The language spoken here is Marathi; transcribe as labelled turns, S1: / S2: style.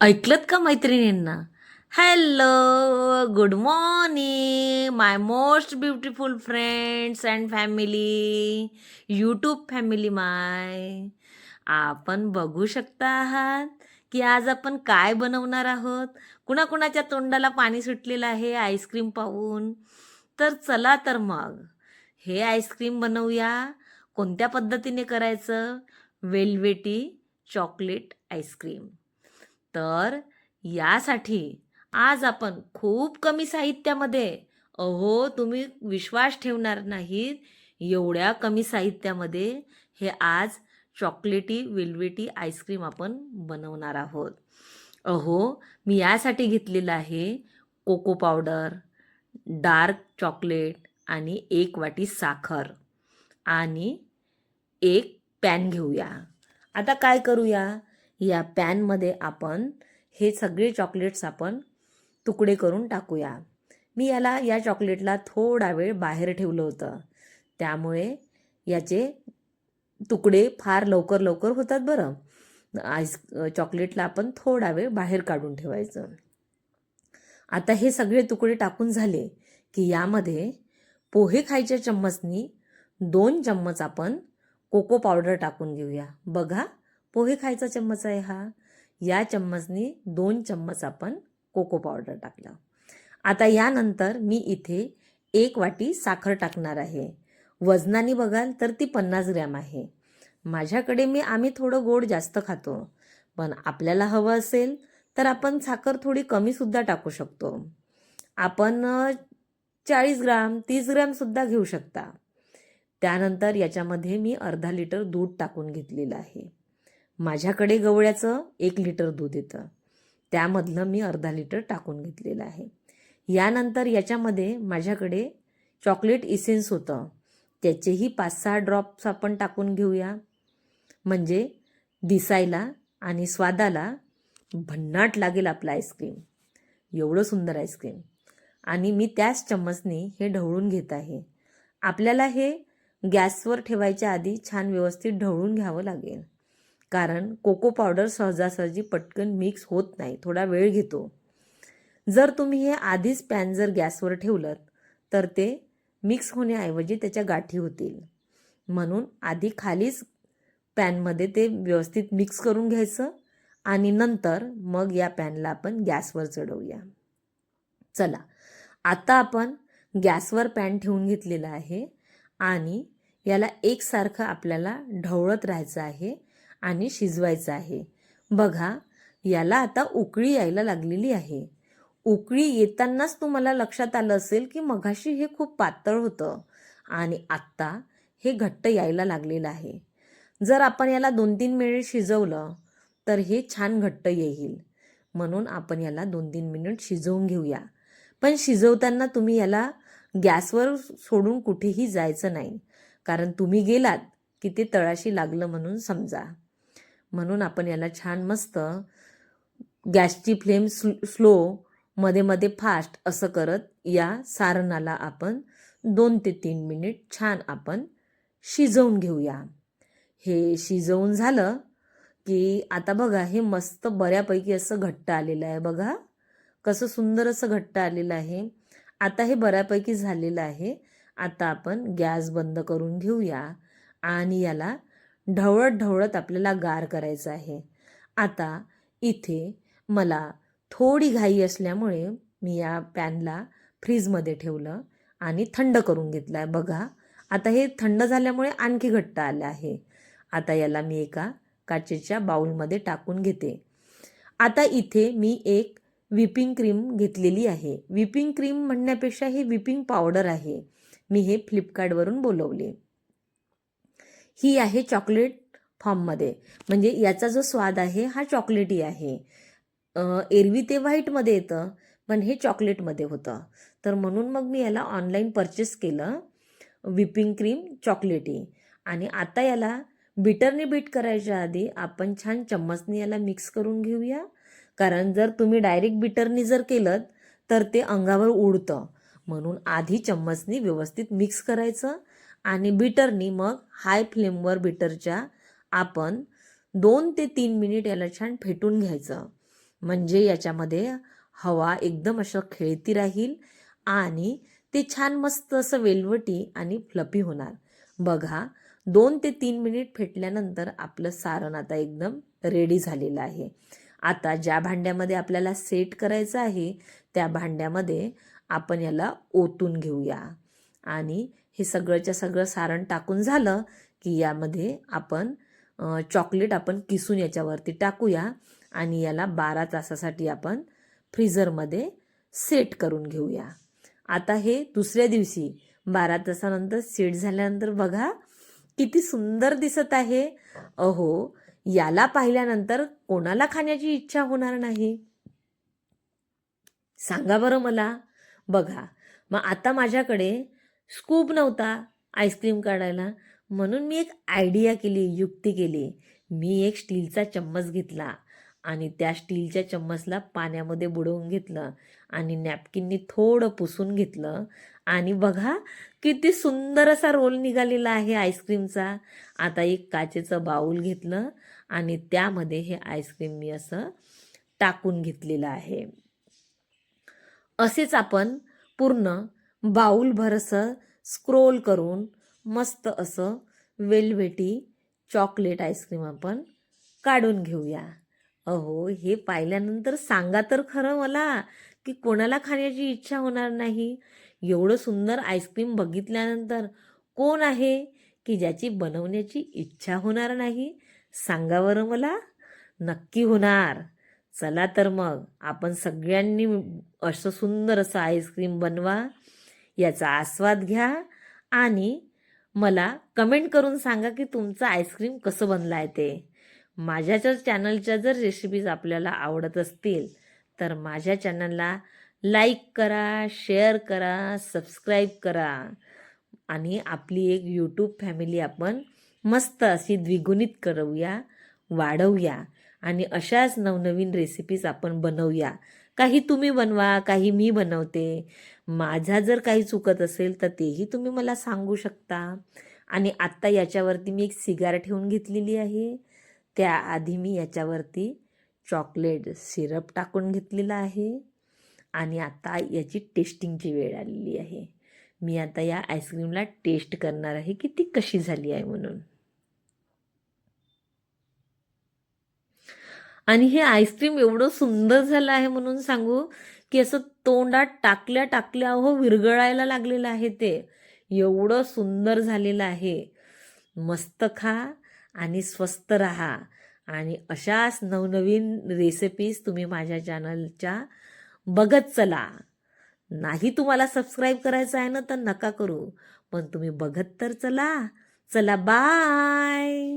S1: ऐकलत का मैत्रिणींना? Hello good morning my most beautiful friends and family YouTube family my आपण बघू शकता आहात की आज आपण काय बनवणार आहोत? कुणाकुणाच्या तोंडाला पाणी सुटलेलं आहे आईस्क्रीम पाहून? तर चला तर मग हे आईस्क्रीम बनवूया. कोणत्या पद्धतीने करायचं? Velvety chocolate ice cream. तर यासाठी आज आपण खूप कमी साहित्यामध्ये अहो तुम्ही विश्वास ठेवणार नाहीत एवढ्या कमी साहित्यामध्ये हे आज चॉकलेटी वेलवेटी आईस्क्रीम आपण बनवणार आहोत. अहो मी यासाठी घेतलेलं आहे कोको पावडर डार्क चॉकलेट आणि एक वाटी साखर आणि एक पॅन घेऊया. आता काय करूया? या पॅनमध्ये आपण हे सगळे चॉकलेट्स आपण तुकडे करून टाकूया. मी याला या चॉकलेटला थोडा वेळ बाहेर ठेवलं होतं. त्यामुळे याचे तुकडे फार लवकर लवकर होतात बरं. आईस चॉकलेटला आपण थोडा वेळ बाहेर काढून ठेवायचं. आता हे सगळे तुकडे टाकून झाले की यामध्ये पोहे खायच्या चम्मचनी दोन चम्मच आपण कोको पावडर टाकून घेऊया. बघा पोहे खायचा चम्मच आहे हा. या चम्मचनी दोन चम्मच आपण कोको पावडर टाकलं. आता यानंतर मी इथे एक वाटी साखर टाकणार आहे. वजनाने बघाल तर ती पन्नास ग्रॅम आहे. माझ्याकडे मी आम्ही थोडं गोड जास्त खातो. पण आपल्याला हवं असेल तर आपण साखर थोडी कमीसुद्धा टाकू शकतो. आपण चाळीस ग्राम तीस ग्रॅमसुद्धा घेऊ शकता. त्यानंतर याच्यामध्ये मी अर्धा लिटर दूध टाकून घेतलेलं आहे. माझ्याकडे गवळ्याचं एक लिटर दूध येतं. त्यामधलं मी अर्धा लिटर टाकून घेतलेलं आहे. यानंतर याच्यामध्ये माझ्याकडे चॉकलेट इसेन्स होतं. त्याचेही पाच सहा ड्रॉप्स आपण टाकून घेऊया. म्हणजे दिसायला आणि स्वादाला भन्नाट लागेल आपलं आईस्क्रीम. एवढं सुंदर आईस्क्रीम. आणि मी त्याच चम्मचने हे ढवळून घेत आहे. आपल्याला हे गॅसवर ठेवायच्या आधी छान व्यवस्थित ढवळून घ्यावं लागेल. कारण कोको पावडर सहजासहजी पटकन मिक्स होत नाही. थोडा वेळ घेतो. जर तुम्ही हे आधीच पॅन जर गॅसवर ठेवलं तर ते मिक्स होण्याऐवजी त्याच्या गाठी होतील. म्हणून आधी खालीच पॅनमध्ये ते व्यवस्थित मिक्स करून घ्यायचं आणि नंतर मग या पॅनला आपण गॅसवर चढवूया. चला आता आपण गॅसवर पॅन ठेवून घेतलेला आहे आणि याला एकसारखं आपल्याला ढवळत राहायचं आहे. आणि शिजवायचं आहे. बघा याला आता उकळी यायला लागलेली आहे. उकळी येतानाच तुम्हाला लक्षात आलं असेल की मघाशी हे खूप पातळ होतं आणि आत्ता हे घट्ट यायला लागलेलं आहे. जर आपण याला दोन तीन मिनिट शिजवलं तर हे छान घट्ट येईल. म्हणून आपण याला दोन तीन मिनिट शिजवून घेऊया. पण शिजवताना तुम्ही याला गॅसवर सोडून कुठेही जायचं नाही. कारण तुम्ही गेलात की ते तळाशी लागलं म्हणून समजा. म्हणून आपण याला छान मस्त गॅसची फ्लेम स्लो मध्ये मध्ये फास्ट असं करत या सारणाला आपण दोन ते तीन मिनिट छान आपण शिजवून घेऊया. हे शिजवून झालं की आता बघा हे मस्त बऱ्यापैकी असं घट्ट आलेलं आहे बघा. कसं सुंदर असं घट्ट आलेलं आहे. आता हे बऱ्यापैकी झालेलं आहे. आता आपण गॅस बंद करून घेऊया आणि याला ढवळत ढवळत आपल्याला गार करायचं आहे. आता इथे मला थोडी घाई असल्यामुळे मी या पॅनला फ्रीजमध्ये ठेवलं आणि थंड करून घेतलं आहे बघा आता हे थंड झाल्यामुळे आणखी घट्ट आलं आहे. आता याला मी एका काचेच्या बाउलमध्ये टाकून घेते. आता इथे मी एक विपिंग क्रीम घेतलेली आहे. विपिंग क्रीम म्हणण्यापेक्षा ही विपिंग पावडर आहे. मी हे फ्लिपकार्टवरून बोलवले. ही आहे चॉकलेट फॉर्ममध्ये. म्हणजे याचा जो स्वाद आहे हा चॉकलेटी आहे. एरवी ते व्हाईटमध्ये येतं पण हे चॉकलेटमध्ये होतं. तर म्हणून मग मी याला ऑनलाईन परचेस केलं विपिंग क्रीम चॉकलेटी. आणि आता याला बिटरने बीट करायच्या आधी आपण छान चम्मचने याला मिक्स करून घेऊया. कारण जर तुम्ही डायरेक्ट बिटरनी जर केलं तर ते अंगावर उडतं. म्हणून आधी चम्मचनी व्यवस्थित मिक्स करायचं. आणि बिटरनी मग हाय फ्लेमवर बिटरच्या आपण दोन ते तीन मिनिट याला छान फेटून घ्यायचं. म्हणजे याच्यामध्ये हवा एकदम असं खेळती राहील आणि ते छान मस्त असं वेलवटी आणि फ्लपी होणार. बघा दोन ते तीन मिनिट फेटल्यानंतर आपलं सारण आता एकदम रेडी झालेलं आहे. आता ज्या भांड्यामध्ये आपल्याला सेट करायचं आहे त्या भांड्यामध्ये आपण याला ओतून घेऊया. आणि हे सगळंच्या सगळं सारण टाकून झालं की यामध्ये आपण चॉकलेट आपण किसून याच्यावरती टाकूया आणि याला बारा तासासाठी आपण फ्रीझरमध्ये सेट करून घेऊया. आता हे दुसऱ्या दिवशी बारा तासानंतर सेट झाल्यानंतर बघा किती सुंदर दिसत आहे. अहो याला पाहिल्यानंतर कोणाला खाण्याची इच्छा होणार नाही? सांगा बरं मला. बघा मग आता माझ्याकडे स्कूप नव्हता आईस्क्रीम काढायला. म्हणून मी एक आयडिया केली युक्ती केली. मी एक स्टीलचा चम्मच घेतला आणि त्या स्टीलच्या चम्मचला पाण्यामध्ये बुडवून घेतलं आणि नॅपकिननी थोडं पुसून घेतलं. आणि बघा किती सुंदर असा रोल निघालेला आहे आईस्क्रीमचा. आता एक काचेचं बाऊल घेतलं आणि त्यामध्ये हे आईस्क्रीम मी असं टाकून घेतलेलं आहे. असेच आपण पूर्ण बाऊलभर असं स्क्रोल करून मस्त असं वेलवेटी चॉकलेट आईस्क्रीम आपण काढून घेऊया. अहो हे पाहिल्यानंतर सांगा तर खरं मला की कोणाला खाण्याची इच्छा होणार नाही? एवढं सुंदर आईस्क्रीम बघितल्यानंतर कोण आहे की ज्याची बनवण्याची इच्छा होणार नाही? सांगा बरं मला. नक्की होणार. चला तर मग आपण सगळ्यांनी असं सुंदर असं आईस्क्रीम बनवा. याचा आस्वाद घ्या आणि मला कमेंट करून सांगा की तुमचं आईस्क्रीम कसं बनलं आहे ते. माझ्याच्या चॅनलच्या जर रेसिपीज आपल्याला आवडत असतील तर माझ्या चॅनलला लाईक करा शेअर करा सबस्क्राईब करा. आणि आपली एक यूट्यूब फॅमिली आपण मस्त अशी द्विगुणित करूया वाढवूया आणि अशाच नवनवीन रेसिपीज आपण बनवूया. काही तुम्ही बनवा काही मी बनवते. माझा जर काही चुकत असेल तर तेही तुम्ही मला सांगू शकता. आणि आत्ता याच्यावरती मी एक सिगार ठेवून घेतलेली आहे. त्याआधी मी याच्यावरती चॉकलेट सिरप टाकून घेतलेला आहे. आणि आता याची टेस्टिंगची वेळ आलेली आहे. मी आता या आईस्क्रीमला टेस्ट करणार आहे की ती कशी झाली आहे म्हणून. आणि हे आईस्क्रीम एवढं सुंदर झालं आहे म्हणून सांगू की असं तोंडात टाकल्या टाकल्या हो विरगळायला लागलेलं आहे ते. एवढं सुंदर झालेलं आहे. मस्त खा आणि स्वस्त राहा. आणि अशाच नवनवीन रेसिपीज तुम्ही माझ्या चॅनलच्या बघत चला. नाही तुम्हाला सबस्क्राईब करायचं आहे ना तर नका करू. पण तुम्ही बघत तर चला. चला बाय